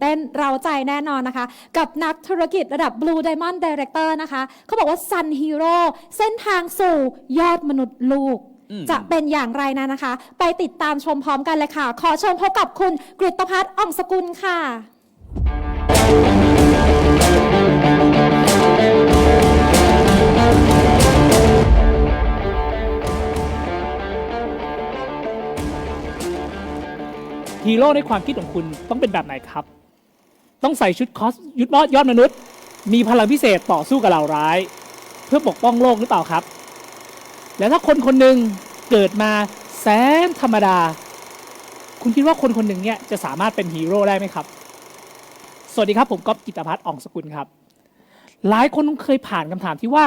เต้นเราใจแน่นอนนะคะ กับนักธุรกิจระดับ Blue Diamond Director นะคะ เขาบอกว่า Sun Hero เส้นทางสู่ยอดมนุษย์ลูกอืมจะเป็นอย่างไรนะนะคะ ไปติดตามชมพร้อมกันเลยค่ะ ขอเชิญพบกับคุณกฤตพัฒน์อ่องสกุลค่ะฮีโร่ในความคิดของคุณต้องเป็นแบบไหนครับ ต้องใส่ชุดคอสยุดมอดยอดมนุษย์ มีพลังพิเศษต่อสู้กับเหล่าร้าย เพื่อปกป้องโลกหรือเปล่าครับ แล้วถ้าคนคนหนึ่งเกิดมาแสนธรรมดา คุณคิดว่าคนคนหนึ่งเนี่ยจะสามารถเป็นฮีโร่ได้ไหมครับ สวัสดีครับผมก๊อฟกิตพัฒน์อ่องสกุลครับ หลายคนเคยผ่านคำถามที่ว่า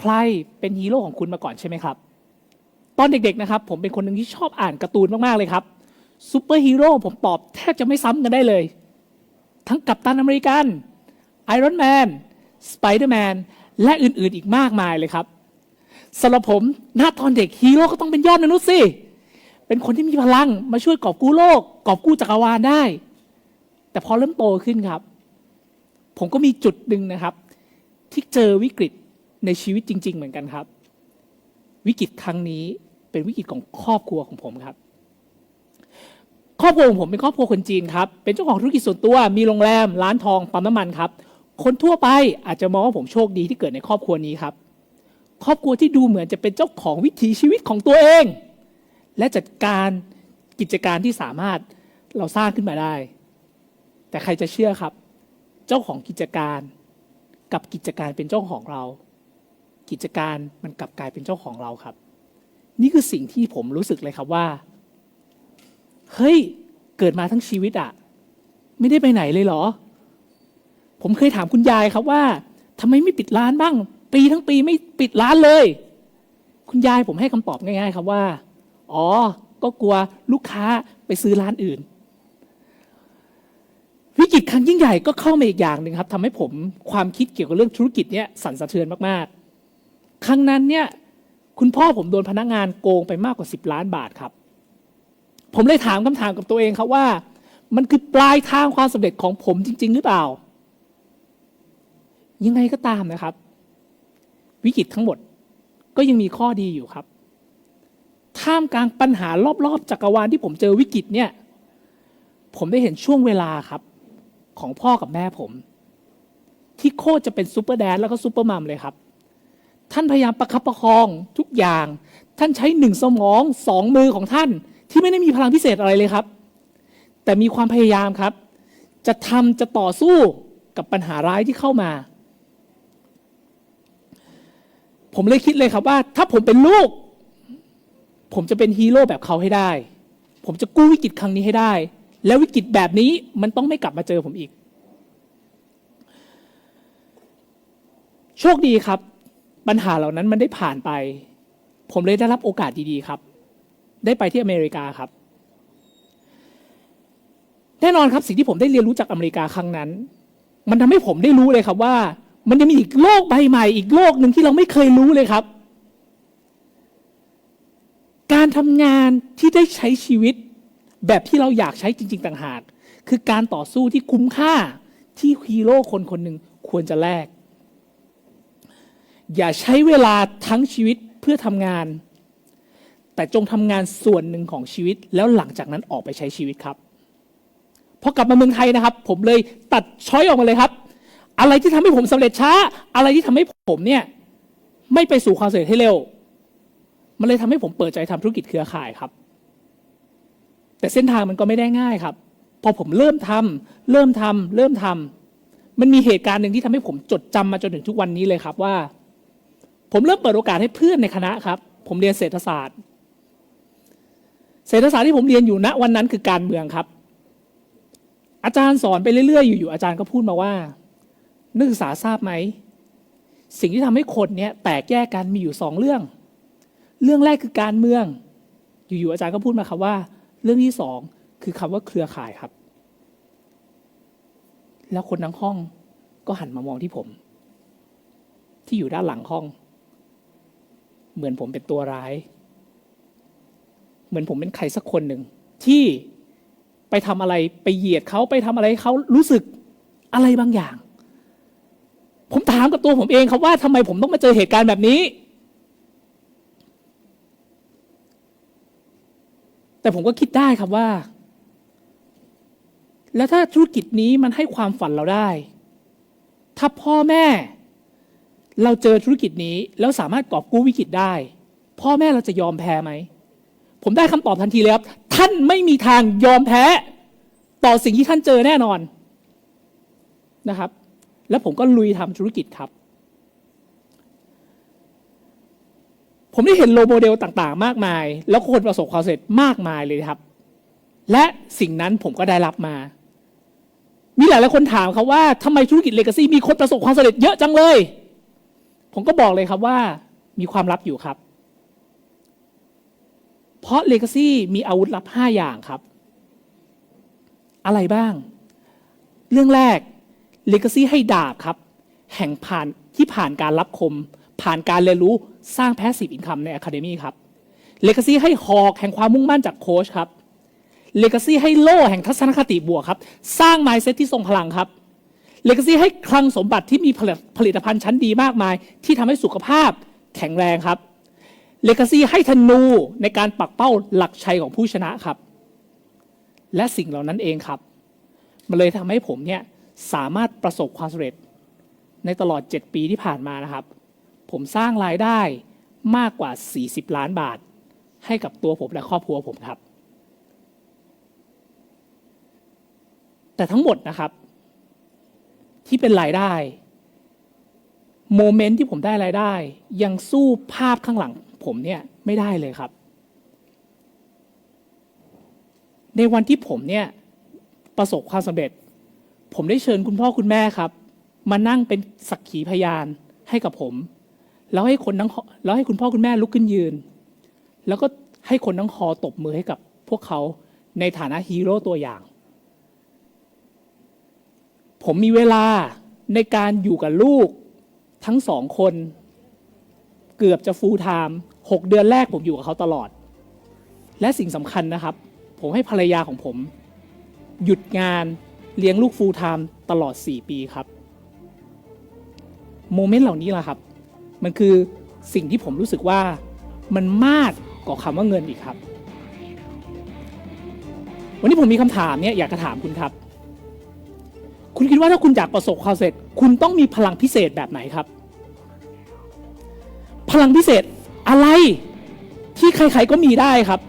ใครเป็นฮีโร่ของคุณมาก่อนใช่ไหมครับตอนเด็กๆนะครับผมเป็นคนหนึ่งที่ชอบอ่านการ์ตูนมากๆเลยครับซูเปอร์ฮีโร่ผมตอบแทบจะไม่ซ้ำกันได้เลย ทั้งกัปตันอเมริกันไอรอนแมนสไปเดอร์แมนและอื่นๆอีกมากมายเลยครับสำหรับผมหน้าตอนเด็กฮีโร่ก็ต้องเป็นยอดมนุษย์สิ เป็นคนที่มีพลังมาช่วยกอบกู้โลก กอบกู้จักรวาลได้ แต่พอเริ่มโตขึ้นครับ ผมก็มีจุดหนึ่งนะครับ ที่เจอวิกฤตในชีวิตจริง ๆ เหมือนกันครับ วิกฤตครั้งนี้เป็นวิกฤตของครอบครัวของผมครับ ครอบครัวของผมเป็นครอบครัวคนจีนครับ เป็นเจ้าของธุรกิจส่วนตัว มีโรงแรม ร้านทอง ปั๊มน้ำมันครับ คนทั่วไปอาจจะมองว่าผมโชคดีที่เกิดในครอบครัวนี้ครับ ครอบครัวที่ดูเหมือนจะเป็นเจ้าของวิถีชีวิตของตัวเอง และจัดการกิจการที่สามารถเราสร้างขึ้นมาได้ แต่ใครจะเชื่อครับ เจ้าของกิจการกับกิจการเป็นเจ้าของเรา กิจการมันกลับกลายเป็นเจ้าของเราครับ นี่คือสิ่งที่ผมรู้สึกเลยครับว่า เฮ้ย เกิดมาทั้งชีวิตอะไม่ได้ไปไหนเลยเหรอ ผมเคยถามคุณยายครับว่าทำไมไม่ปิดร้านบ้าง ปีทั้งปีไม่ปิดร้านเลย คุณยายผมให้คำตอบง่าย ๆ ครับว่า อ๋อ ก็กลัวลูกค้าไปซื้อร้านอื่น วิกฤตครั้งยิ่งใหญ่ก็เข้ามาอีกอย่างหนึ่งครับทำให้ผมความคิดเกี่ยวกับเรื่องธุรกิจเนี้ยสั่นสะเทือนมากๆ ครั้งนั้นเนี่ย คุณพ่อผมโดนพนักงานโกงไปมากกว่า 10 ล้านบาทครับ ผมเลยถามคำถามกับตัวเองครับว่า มันคือปลายทางความสำเร็จของผมจริง ๆ หรือเปล่า ยังไงก็ตามนะครับ วิกฤตทั้งหมดก็ยังมีข้อดีอยู่ครับ ท่ามกลางปัญหารอบๆจักรวาลที่ผมเจอวิกฤตเนี่ย ผมได้เห็นช่วงเวลาครับ ของพ่อกับแม่ผม ที่โคตรจะเป็นซูเปอร์แดนแล้วก็ซูเปอร์มัมเลยครับท่านพยายามประคับประคองทุกอย่าง ท่านใช้หนึ่งสมองสองมือของท่าน ที่ไม่ได้มีพลังพิเศษอะไรเลยครับ แต่มีความพยายามครับ จะทำจะต่อสู้กับปัญหาร้ายที่เข้ามา ผมเลยคิดเลยครับว่า ถ้าผมเป็นลูก ผมจะเป็นฮีโร่แบบเขาให้ได้ ผมจะกู้วิกฤตครั้งนี้ให้ได้ แล้ววิกฤตแบบนี้มันต้องไม่กลับมาเจอผมอีก โชคดีครับ ปัญหาเหล่านั้นมันได้ผ่านไป ผมเลยได้รับโอกาสดีๆครับ ได้ไปที่อเมริกาครับ แน่นอนครับสิ่งที่ผมได้เรียนรู้จากอเมริกาครั้งนั้น มันทำให้ผมได้รู้เลยครับว่า มันยังมีอีกโลกใบใหม่อีกโลกหนึ่งที่เราไม่เคยรู้เลยครับ การทำงานที่ได้ใช้ชีวิต แบบที่เราอยากใช้จริง ๆ ต่างหาก คือการต่อสู้ที่คุ้มค่าที่ฮีโร่คนคนหนึ่งควรจะแลกอย่าใช้เวลาทั้งชีวิตเพื่อทำงาน แต่จงทำงานส่วนหนึ่งของชีวิต แล้วหลังจากนั้นออกไปใช้ชีวิตครับพอกลับมาเมืองไทยนะครับ ผมเลยตัดช้อยออกมาเลยครับ อะไรที่ทำให้ผมสำเร็จช้า อะไรที่ทำให้ผมเนี่ยไม่ไปสู่ความสำเร็จให้เร็ว มันเลยทำให้ผมเปิดใจทำธุรกิจเครือข่ายครับ แต่เส้นทางมันก็ไม่ได้ง่ายครับ พอผมเริ่มทำเริ่มทำเริ่มทำมันมีเหตุการณ์หนึ่งที่ทำให้ผมจดจำมาจนถึงทุกวันนี้เลยครับว่า ผมเริ่มเปิดโอกาสให้เพื่อนในคณะครับ ผมเรียนเศรษฐศาสตร์ เศรษฐศาสตร์ที่ผมเรียนอยู่ณวันนั้นคือการเมืองครับ อาจารย์สอนไปเรื่อยๆ อยู่ๆอาจารย์ก็พูดมาว่า นักศึกษาทราบไหม สิ่งที่ทำให้คนเนี้ยแตกแยกกันมีอยู่สองเรื่อง เรื่องแรกคือการเมือง อยู่ๆอาจารย์ก็พูดมาครับว่า เรื่องที่สองคือคำว่าเครือข่ายครับ แล้วคนทั้งห้องก็หันมามองที่ผม ที่อยู่ด้านหลังห้อง เหมือนผมเป็นตัวร้าย เหมือนผมเป็นใครสักคนหนึ่งที่ไปไปทำอะไรไปเหยียดเขาไปทำอะไรเขารู้สึกอะไรบางอย่าง ผมถามกับตัวผมเองครับว่าทำไมผมต้องมาเจอเหตุการณ์แบบนี้ แต่ผมก็คิดได้ครับว่า แล้วถ้าธุรกิจนี้มันให้ความฝันเราได้ ถ้าพ่อแม่ เราเจอธุรกิจนี้แล้วสามารถกอบกู้วิกฤตได้ พ่อแม่เราจะยอมแพ้ไหม ผมได้คำตอบทันทีเลยครับ ท่านไม่มีทางยอมแพ้ต่อสิ่งที่ท่านเจอแน่นอนนะครับ แล้วผมก็ลุยทำธุรกิจครับ ผมได้เห็นโลโมเดลต่างๆ มากมาย แล้วคนประสบความสำเร็จมากมายเลยครับ และสิ่งนั้นผมก็ได้รับมา มีหลายหลายคนถามครับว่าทำไมธุรกิจเลกาซีมีคนประสบความสำเร็จเยอะจังเลย ผมก็บอกเลยครับว่ามีความลับอยู่ครับ เพราะ Legacy มีอาวุธลับ 5 อย่างครับ อะไรบ้าง เรื่องแรก Legacy ให้ดาบครับ แห่งผ่านที่ผ่านการรับคม ผ่านการเรียนรู้สร้าง Passive Income ใน Academy ครับ Legacy ให้หอกแห่งความมุ่งมั่นจากโค้ชครับ Legacy ให้โล่แห่งทัศนคติบวกครับ สร้าง Mindset ที่ทรงพลังครับ Legacy ให้คลังสมบัติที่มีผลิตผลิตภัณฑ์ชั้นดีมากมาย ที่ทำให้สุขภาพแข็งแรงครับ เลกาซีให้ธนูในการปักเป้าหลักชัยของผู้ชนะครับ และสิ่งเหล่านั้นเองครับ มันเลยทำให้ผมเนี่ยสามารถประสบความสำเร็จในตลอด 7 ปีที่ผ่านมานะครับ ผมสร้างรายได้มากกว่า 40 ล้านบาท ให้กับตัวผมและครอบครัวผมครับ แต่ทั้งหมดนะครับ ที่เป็นรายได้โมเมนต์ที่ผมได้รายได้ ยังสู้ภาพข้างหลัง ผมเนี่ยไม่ได้เลยครับ ในวันที่ผมเนี่ยประสบความสำเร็จ ผมได้เชิญคุณพ่อคุณแม่ครับ มานั่งเป็นสักขีพยานให้กับผม แล้วให้คนทั้งแล้วให้คุณพ่อคุณแม่ลุกขึ้นยืน แล้วก็ให้คนทั้งคอตบมือให้กับพวกเขาในฐานะฮีโร่ตัวอย่าง ผมมีเวลาในการอยู่กับลูกทั้งสองคน เกือบจะฟูลไทม์ หกเดือนแรกผมอยู่กับเขาตลอด และสิ่งสำคัญนะครับ ผมให้ภรรยาของผม หยุดงานเลี้ยงลูกฟูลไทม์ตลอด 4 ปีครับ โมเมนต์เหล่านี้แหละครับ มันคือสิ่งที่ผมรู้สึกว่ามันมากกว่าคำว่าเงินอีกครับ วันนี้ผมมีคำถามเนี่ยอยากจะถามคุณครับ คุณคิดว่าถ้าคุณอยากประสบความสำเร็จ คุณต้องมีพลังพิเศษแบบไหนครับ พลังพิเศษ อะไรที่ใคร ๆก็มีได้ครับ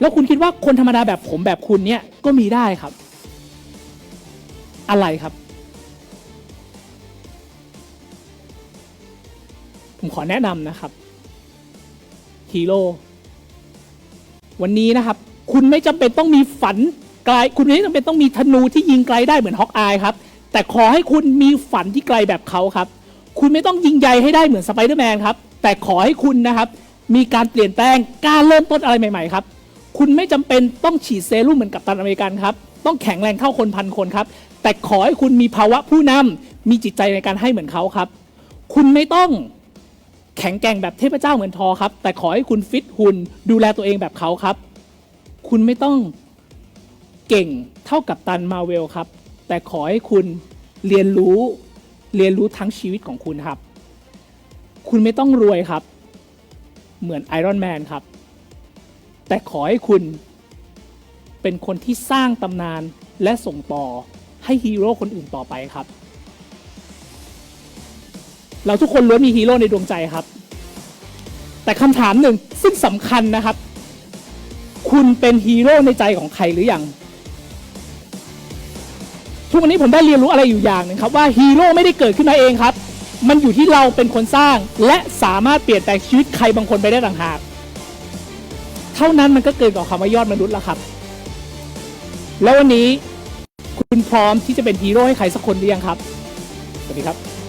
แล้วคุณคิดว่าคนธรรมดาแบบผมแบบคุณเนี่ยก็มีได้ครับ อะไรครับ ผมขอแนะนำนะครับฮีโร่วันนี้นะครับ คุณไม่จำเป็นต้องมีฝันไกล คุณไม่จำเป็นต้องมีธนูที่ยิงไกลได้เหมือนฮอกอายครับ แต่ขอให้คุณมีฝันที่ไกลแบบเขาครับ คุณไม่ต้องยิงใหญ่ให้ได้เหมือนสไปเดอร์แมนครับ แต่ขอให้คุณนะครับ มีการเปลี่ยนแปลงกล้ารเริ่มต้นอะไรใหม่ๆครับ คุณไม่จำเป็นต้องฉีดเซรุ่มเหมือนกับตันอเมริกันครับ ต้องแข็งแรงเท่าคนพันคนครับ แต่ขอให้คุณมีภาวะผู้นำมีจิตใจในการให้เหมือนเขาครับ คุณไม่ต้องแข็งแกร่งแบบเทพเจ้าเหมือนทอครับ แต่ขอให้คุณฟิตหุ่นดูแลตัวเองแบบเขาครับ คุณไม่ต้องเก่งเท่ากับตันมาเวลครับ แต่ขอให้คุณเรียนรู้ เรียนรู้ทั้งชีวิตของคุณครับ คุณไม่ต้องรวยครับ เหมือนไอรอนแมนครับ แต่ขอให้คุณเป็นคนที่สร้างตำนานและส่งต่อให้ฮีโร่คนอื่นต่อไปครับ เราทุกคนล้วนมีฮีโร่ในดวงใจครับ แต่คำถามหนึ่งซึ่งสำคัญนะครับ คุณเป็นฮีโร่ในใจของใครหรือยัง ทุกวันนี้ผมได้เรียนรู้อะไรอยู่อย่างหนึ่งครับว่าฮีโร่ไม่ได้เกิดขึ้นมาเองครับ มันอยู่ที่เราเป็นคนสร้าง และสามารถเปลี่ยนแปลงชีวิตใครบางคนไปได้ต่างหาก เท่านั้นมันก็เกินกว่าคำว่ายอดมนุษย์แล้วครับ แล้ววันนี้คุณพร้อมที่จะเป็นฮีโร่ให้ใครสักคนหรือยังครับ สวัสดีครับ